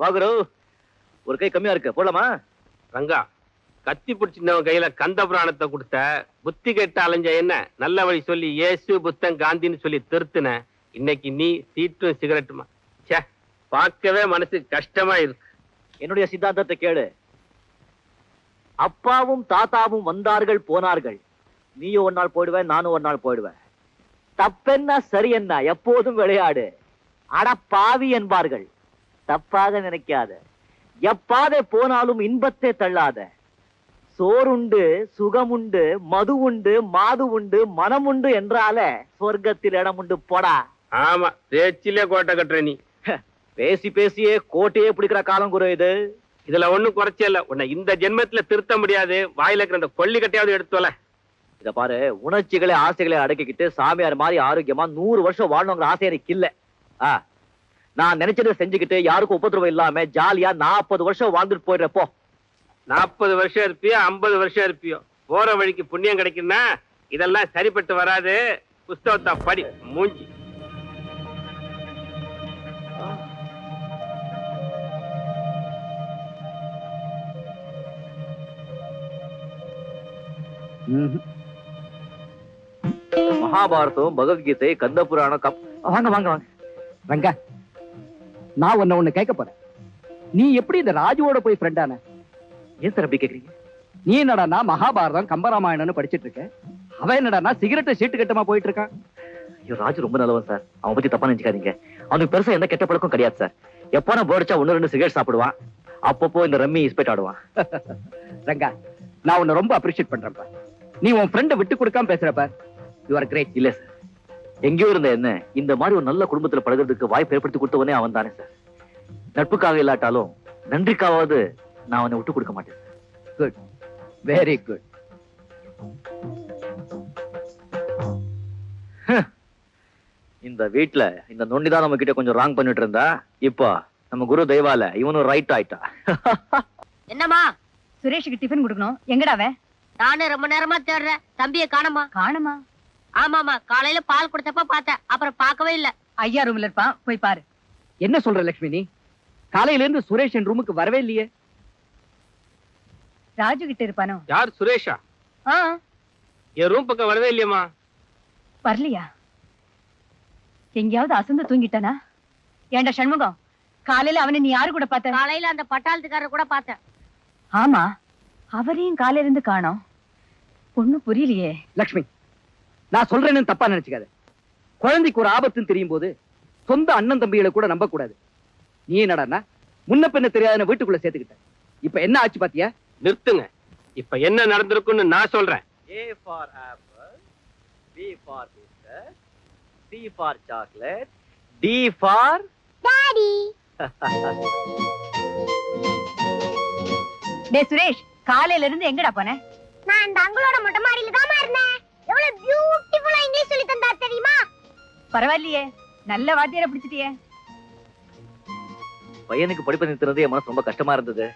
வா குரு ஒரு கை கம்மியா இருக்கு போடலாமா? ரங்கா கத்தி பிடிச்சிருந்தவன் கையில கந்த புராணத்தை கொடுத்த புத்தி கெட்ட அலைஞ்ச என்ன? நல்ல வழி சொல்லி இயேசு புத்தன் காந்தின்னு சொல்லி திருத்தின இன்னைக்கு நீ சீட்டும் சிகரெட்டுமா? ச்சே பார்க்கவே மனசு கஷ்டமா இருக்கு. என்னுடைய சித்தாந்தத்தை கேளு. அப்பாவும் தாத்தாவும் வந்தார்கள் போனார்கள். நீயும் ஒரு நாள் போயிடுவேன் நானும் ஒரு நாள் போயிடுவேன் தப்பென்ன சரி என்ன எப்போதும் விளையாடு. அட பாவி என்பார்கள். தப்பாக நினைக்காத. எப்பாதே போனாலும் இன்பத்தை தள்ளாத. சோறுண்டு சுகமுண்டு மது உண்டு மாது உண்டு மனம் உண்டு என்றால சொர்க்கத்தில் இடம் உண்டு போடா. ஆமா பேச்சிலே கோட்டை கட்டுற நீ. பேசி பேசியே கோட்டையே பிடிக்கிற காலம் குரு இது. இதுல ஒண்ணும் குறைச்சே இல்ல. உன்னை இந்த ஜென்மத்துல திருத்த முடியாது. வாயில இருக்கிற அந்த கொல்லி கட்டையாவது எடுத்துவல இத பாரு உணர்ச்சிகளை ஆசைகளை அடக்கிக்கிட்டு சாமியார் மாதிரி ஆரோக்கியமா நூறு வருஷம் வாழணுங்கிற ஆசை எனக்கு இல்ல. ஆ, நான் நினைச்சதை செஞ்சுக்கிட்டு யாருக்கும் உபதிரவம் இல்லாம ஜாலியா நாற்பது வருஷம் வாழ்ந்துட்டு போயிடுறப்போ நாற்பது வருஷம் இருப்பியோ ஐம்பது வருஷம் இருப்பியோ? போற வழிக்கு புண்ணியம் கிடைக்குன்னா இதெல்லாம் சரிப்பட்டு வராது. புஸ்தகத்தை படி மூஞ்சி. மகாபாரதம் பகவத்கீதை கந்த புராணம் கப் வாங்க வாங்க வாங்க. ரங்கா நான் உன்னை ஒண்ணு கேட்க போறேன். நீ எப்படி இந்த ராஜுவோட போய் ஃப்ரெண்டான ஏன் சார் அப்படி கேக்குறீங்க? நீ என்னடான்னா மகாபாரதம் கம்பராமாயணம்னு படிச்சிட்டு இருக்க அவன் என்னடான்னா சிகரெட்டை சீட்டு கட்டமா போயிட்டு இருக்கான்? ஐயோ ராஜு ரொம்ப நல்லவன் சார். அவன் பத்தி தப்பா நினைச்சுக்காதீங்க. அவனுக்கு பெருசா எந்த கெட்ட பழக்கம் கிடையாது சார். எப்போ நான் போர்டிச்சா ஒன்னு ரெண்டு சிகரெட் சாப்பிடுவான். அப்பப்போ இந்த ரம்மி இஸ்பெட் ஆடுவான். ரங்கா நான் உன்னை ரொம்ப அப்ரிஷியேட் பண்றேன்ப்பா நீ உன் ஃப்ரெண்டை விட்டு கொடுக்காம பேசுறப்ப யூ ஆர் கிரேட் இல்ல சார். எங்கேயோ இருந்த என்ன இந்த மாதிரி ஒரு நல்ல குடும்பத்துல பழகுறதுக்கு வாய்ப்பு ஏற்படுத்தி கொடுத்தவனே அவன் தானே சார். நட்புக்காக இல்லாட்டாலும் நன்றிக்காவது நான் அவனை விட்டு கொடுக்க மாட்டேன் குட் வெரி குட் இந்த வீட்ல இந்த நொண்டி தான் நம்ம கிட்ட கொஞ்சம் ராங் பண்ணிட்டு இருந்தா இப்போ நம்ம குரு தெய்வால இவனும் ரைட் ஆயிட்டா. என்னம்மா? சுரேஷுக்கு டிஃபன் கொடுக்கணும். எங்கடா அவன்? நானும் ரொம்ப நேரமா தேடுறேன். தம்பிய காணோமா காணுமா ஆமாமா காலையில பால் கொடுத்தப்ப பார்த்தேன். அப்புறம் பார்க்கவே இல்ல. ஐயா ரூம்ல இருப்பான் போய் பாரு. என்ன சொல்ற லட்சுமி நீ காலையில இருந்து சுரேஷ் என் ரூமுக்கு வரவே இல்லையே. ராஜு கிட்ட இருப்பானோ? யார் சுரேஷா? ஆ. என் ரூம் பக்கம் வரவே இல்லையம்மா. வரலையா? எங்கேயாவது அசந்து தூங்கிட்டானா? ஏன்டா சண்முகம் காலையில அவனை நீ யாரு கூட பார்த்த? காலையில அந்த பட்டாளத்துக்காரர் கூட பார்த்தேன். ஆமா அவரையும் காலையில இருந்து காணோம். ஒண்ணும் புரியலையே. லட்சுமி நான் சொல்றேன்னு தப்பா நினைச்சுக்காத. குழந்தைக்கு ஒரு ஆபத்துன்னு தெரியும் போது சொந்த அண்ணன் தம்பிகளை கூட நம்ப கூடாது நீ என்னடான்னா முன்ன பின்ன தெரியாத வீட்டுக்குள்ள சேர்த்துக்கிட்ட. இப்ப என்ன ஆச்சு பாத்தியா? நிறுத்துங்க. இப்ப என்ன நடந்திருக்குன்னு நான் சொல்றேன். A for apple, B for biscuit, C for chocolate, D for daddy டே சுரேஷ் காலையில இருந்து எங்கடா போன? நான் அந்த அங்களோட மொட்டை மாடியில தான் இருந்தேன். எவ்வளவு பியூட்டிஃபுல்லா இங்கிலீஷ் சொல்லி தந்தா தெரியுமா? பரவாயில்லையே. நல்ல வாத்தியார பிடிச்சிட்டியே. பையனுக்கு படிப்பு நிறுத்துறது என் மனசு ரொம்ப கஷ்டமா இருந்தது.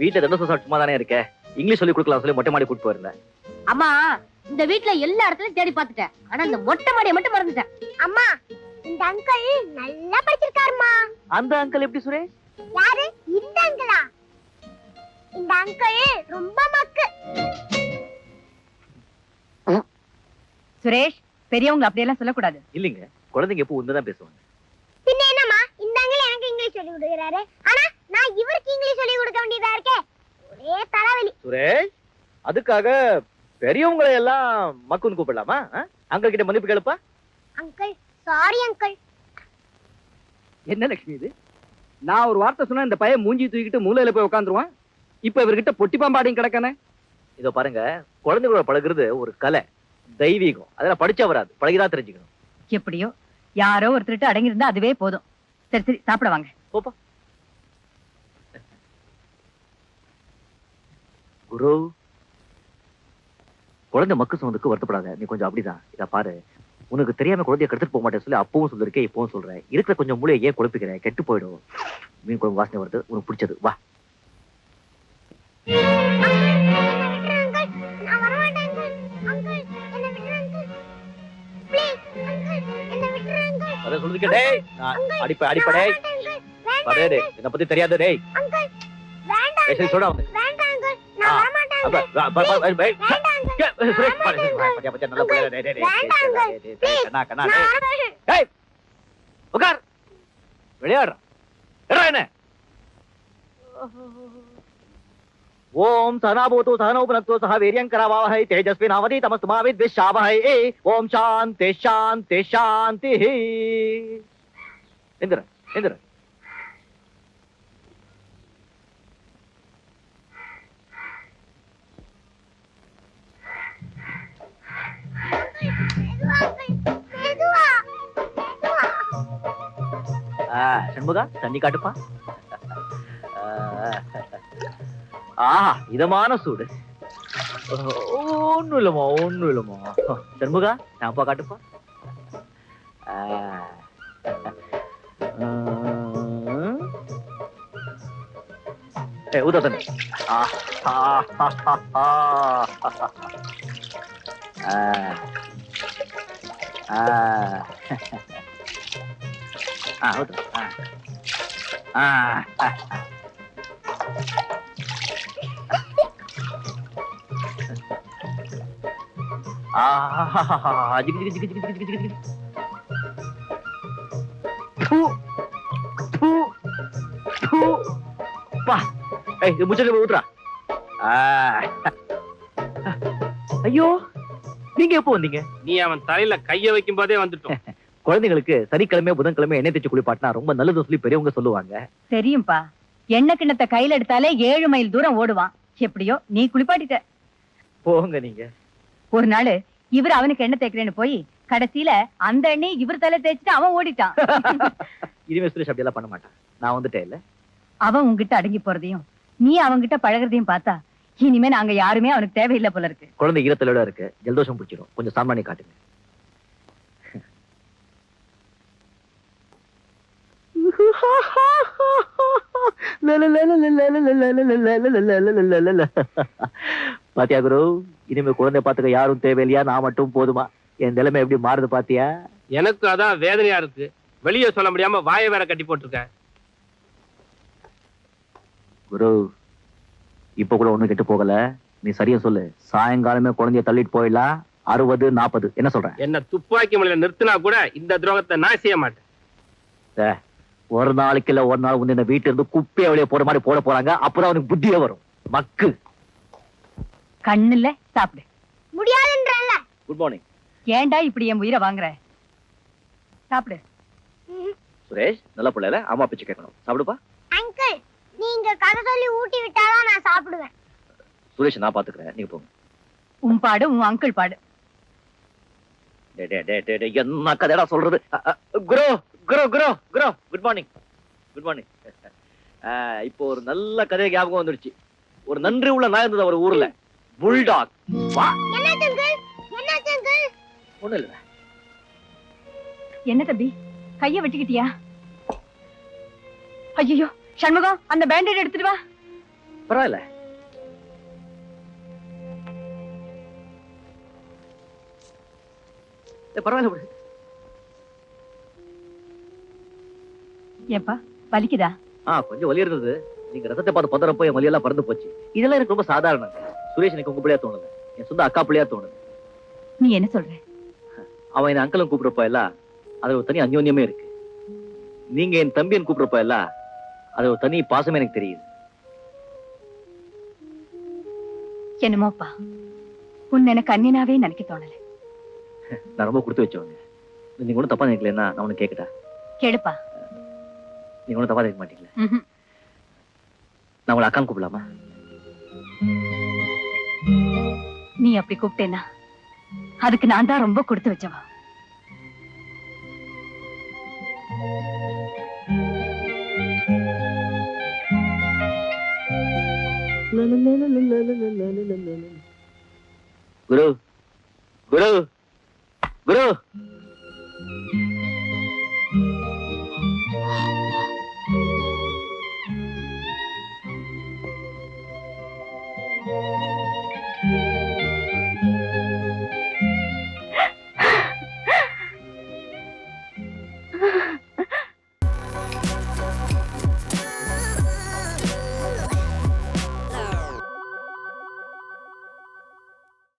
வீட்டுல தண்ட சோசா சும்மா தானே இருக்க? இங்கிலீஷ் சொல்லி கொடுக்கலாம் சொல்லி மொட்டை மாடி கூட்டு போயிருந்தேன். அம்மா இந்த வீட்ல எல்லா இடத்துலயும் தேடி பார்த்துட்டேன். ஆனா இந்த மொட்டை மாடியை மட்டும் மறந்துட்டேன். அம்மா இந்த அங்கிள் நல்லா படிச்சிருக்காருமா அந்த அங்கிள் எப்படி சுரேஷ்? யாரு? இந்த அங்கிளா இந்த அங்கிள் ரொம்ப மக்கு. சுரேஷ் பெரியவங்க அப்படியெல்லாம் சொல்லக்கூடாது. இல்லைங்க குழந்தைங்க எப்போ உண்மைதான் பேசுவாங்க. பின்ன என்னம்மா? இந்த அங்கிள் எனக்கு இங்கிலீஷ் சொல்லி கொடுக்குறாரு. ஆனா நான் இவருக்கு இங்கிலீஷ் சொல்லி கொடுக்க வேண்டியதா இருக்கே? ஒரே தலைவலி. சுரேஷ் அதுக்காக பெரியவங்களை எல்லாம் மக்குன்னு கூப்பிடலாமா? அங்கிள் கிட்ட மன்னிப்பு கேளுப்பா. Uncle sorry uncle. என்ன லட்சுமி இது? நான் ஒரு வார்த்தை சொன்னா இந்த பையன் மூஞ்சி தூக்கிட்டு மூலையில போய் உட்காந்துருவான். இப்ப இவர்கிட்ட பொட்டி பாம்பாடியும் கிடக்கானே. இதோ பாருங்க குழந்தைகளோட பழகுறது ஒரு கலை. தெய்வீகம். அதெல்லாம் படிச்சா வராது. பழகிதான் தெரிஞ்சுக்கணும். எப்படியோ யாரோ ஒருத்தர்கிட்ட அடங்கி இருந்தா அதுவே போதும். சரி சரி சாப்பிட வாங்க. போப்பா. குரு குழந்தை மக்கு சொன்னதுக்கு வருத்தப்படாத. நீ கொஞ்சம் அப்படிதான். இத பாரு. உனக்கு தெரியாம குழந்தைய கெடுத்துட்டு போக மாட்டேன் சொல்லி அப்பவும் சொல்லிருக்கேன் இப்பவும் சொல்றேன் இருக்கிற கொஞ்சம் மூளையை ஏன் குழப்பிக்கிறேன் கெட்டு போயிடும். மீன் குழம்பு வாசனை வருது உனக்கு பிடிச்சது. வா. அதான் சொல்லிருக்கேன் டேய் நான் அடிப்ப அடிப்படே பாரு டேய், என்னை பத்தி தெரியாது டேய். அங்கிள் சரி சொல்றா. வந்து வேண்டாம் அங்கிள். நான் வரமாட்டேன் அப்ப, வா, வா, வா, வா, வா. வேண்டாம் அங்கிள். ஏய், சுரேஷ், பாரு, பாரு, பாத்தியா, பாத்தியா, நல்ல பிள்ளை, டேய், டேய், டேய், வேண்டாம், டேய், uncle. டேய், டேய், டேய், கண்ணா, கண்ணா, டேய். நான் வரேன். ஏய், உட்கார் விளையாடுறான் என்ன? ஓம் சனாபூது சகனோ புனக்து சக வீரியம் கரவாவஹை தேஜஸ்வி நாவதி தமஸ்து மாவித் விஷாவஹை ஓம் சாந்தி சாந்தி சாந்தி எந்திர எந்திர மெதுவா, uncle. மெதுவா. மெதுவா. ஆ, சண்முகா தண்ணி காட்டுப்பா ஆ இதமான சூடு. ஒன்னும் இல்லம்மா ஒன்னும் இல்லம்மா. சண்முகா அப்பா காட்டுப்பா. ஆ. ம். தண்ணி. ஆ, ஆ, ஆ, ஆ, போய் ஊத்துறா. ஆ. ஐயோ நீங்க எப்போ வந்தீங்க? நீ அவன் தலையில கைய வைக்கும் போதே வந்துட்டோம். குழந்தைங்களுக்கு சனிக்கிழமை புதன்கிழமை எண்ணெய் தேய்ச்சி குளிப்பாட்டினா ரொம்ப நல்லதுன்னு சொல்லி பெரியவங்க சொல்லுவாங்க. தெரியும்பா. எண்ணெய் கிண்ணத்தை கையில எடுத்தாலே ஏழு மைல் தூரம் ஓடுவான். எப்படியோ நீ குளிப்பாட்டிட்ட. போங்க நீங்க. ஒரு நாள் இவர் அவனுக்கு எண்ணெய் தேய்க்கிறேன்னு போய் கடைசியில அந்த எண்ணெய் இவர் தலை தேய்ச்சிட்டு அவன் ஓடிட்டான் இனிமே சுரேஷ் அப்படியெல்லாம் பண்ண மாட்டான் நான் வந்துட்டேன் இல்ல அவன் உன்கிட்ட அடங்கி போறதையும் நீ அவன்கிட்ட பழகுறதையும் பார்த்தா இனிமே நாங்க யாருமே அவனுக்கு தேவையில்லை போல இருக்கு குழந்தை ஈரத்தலோட இருக்கு ஜலதோஷம் பிடிச்சிரும் கொஞ்சம் சாமானி காட்டுங்க பாத்தியா குரு? இனிமே குழந்தை பாத்துக்க யாரும் தேவையில்லையா? நான் மட்டும் போதுமா? என் நிலைமை எப்படி மாறுது பாத்தியா? எனக்கு அதான் வேதனையா இருக்கு. வெளியே சொல்ல முடியாம வாயை வேற கட்டி போட்டிருக்க குரு இப்ப கூட ஒண்ணு கெட்டு போகல. நீ சரியா சொல்லு. சாயங்காலமே குழந்தைய தள்ளிட்டு போயிடலாம் அறுபது நாற்பது என்ன சொல்ற? என்ன துப்பாக்கி முறையில நிறுத்தினா கூட இந்த துரோகத்தை நான் செய்ய மாட்டேன். ஒரு நாளைக்கு இல்ல ஒரு நாள் வந்து இந்த வீட்டுல இருந்து குப்பையை வெளியே போற மாதிரி போட போறாங்க. அப்பதான் அவனுக்கு புத்தியே வரும். மக்கு. கண்ணுல சாப்பிடு. முடியாதுன்றல்ல. குட் மார்னிங் ஏன்டா இப்படி என் உயிரை வாங்குற? சாப்பிடு. சுரேஷ் நல்ல பிள்ளைல. அம்மா பிச்சை கேட்கணும். சாப்பிடுப்பா? அங்கிள் நீங்க கதை சொல்லி ஊட்டி விட்டாதான் நான் சாப்பிடுவேன். சுரேஷ் நான் பாத்துக்கிறேன். நீங்க போங்க. உன் பாடு உன் அங்கிள் பாடு. டே, டே, டே, டே, டே, என்ன கதைடா சொல்றது? குரு குரு குரு குரு குட் மார்னிங் குட் மார்னிங் இப்போ ஒரு நல்ல கதை ஞாபகம் வந்துருச்சு. ஒரு நன்றி உள்ள நாய் இருந்தது ஒரு ஊர்ல. புல்டாக். வா. ஒண்ணு இல்ல. என்ன தம்பி? கைய வெட்டிக்கிட்டியா? ஐயோ சண்முகம் அந்த பேண்டேட் எடுத்துட்டு வா. பரவாயில்ல. பரவாயில்ல விடு. ஏப்பா வலிக்குதா? ஆ கொஞ்சம் வலி இருந்தது. நீங்க ரசத்தை பார்த்து பதறப்போ என் வலியெல்லாம் பறந்து போச்சு. இதெல்லாம் எனக்கு ரொம்ப சாதாரணம் சுரேஷ் எனக்கு உங்க பிள்ளையா தோணுது. என் சொந்த அக்கா பிள்ளையா தோணுது. நீ என்ன சொல்ற? அவன் என்ன அங்கிளும் கூப்பிடுறப்ப எல்லாம் அது ஒரு தனி அந்யோன்யமே இருக்கு. நீங்க என் தம்பியன் கூப்பிடுறப்ப எல்லாம் அது ஒரு தனி பாசமே எனக்கு தெரியுது. என்னமோப்பா? உன்னை எனக்கு அண்ணினாவே நினைக்க தோணல. நான் ரொம்ப கொடுத்து வச்சவங்க. நீங்க ஒன்றும் தப்பா நினைக்கலன்னா நான் ஒன்று கேட்கட்டா கேளுப்பா. நீங்க ஒன்றும் தப்பா நினைக்க மாட்டீங்களா. நான் உங்களை அக்கான்னு கூப்பிடலாமா? நீ அப்படி கூப்பிட்டேன்னா அதுக்கு நான் தான் ரொம்ப கொடுத்து வச்சவா? குரு குரு குரு.